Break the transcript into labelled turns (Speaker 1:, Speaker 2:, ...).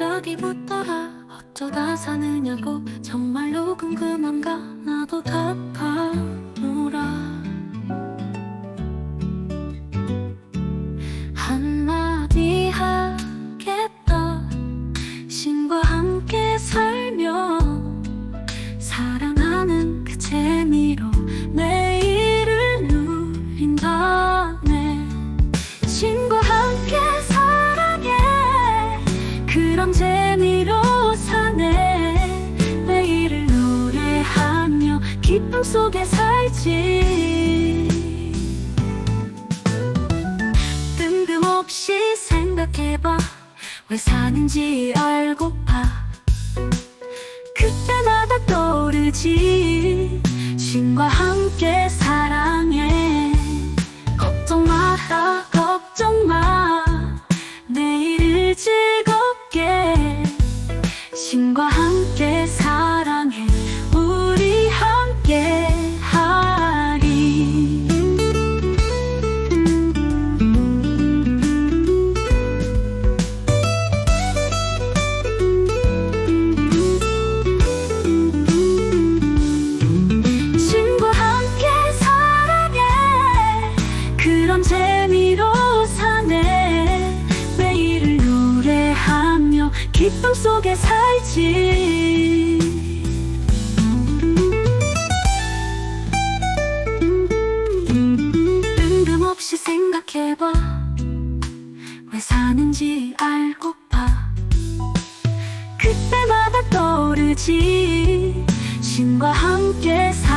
Speaker 1: 갑자기부터라 어쩌다 사느냐고 정말로 궁금한가? 나도 답하노라. 한마디 하겠다. 신과 함께 살며 사랑 기쁨 속에 살지. 뜬금없이 생각해봐. 왜 사는지 알고파 그때마다 떠오르지. 신과 함 기쁨 속에 살지. 뜬금없이 생각해봐. 왜 사는지 알고파 그때마다 떠오르지. 신과 함께 사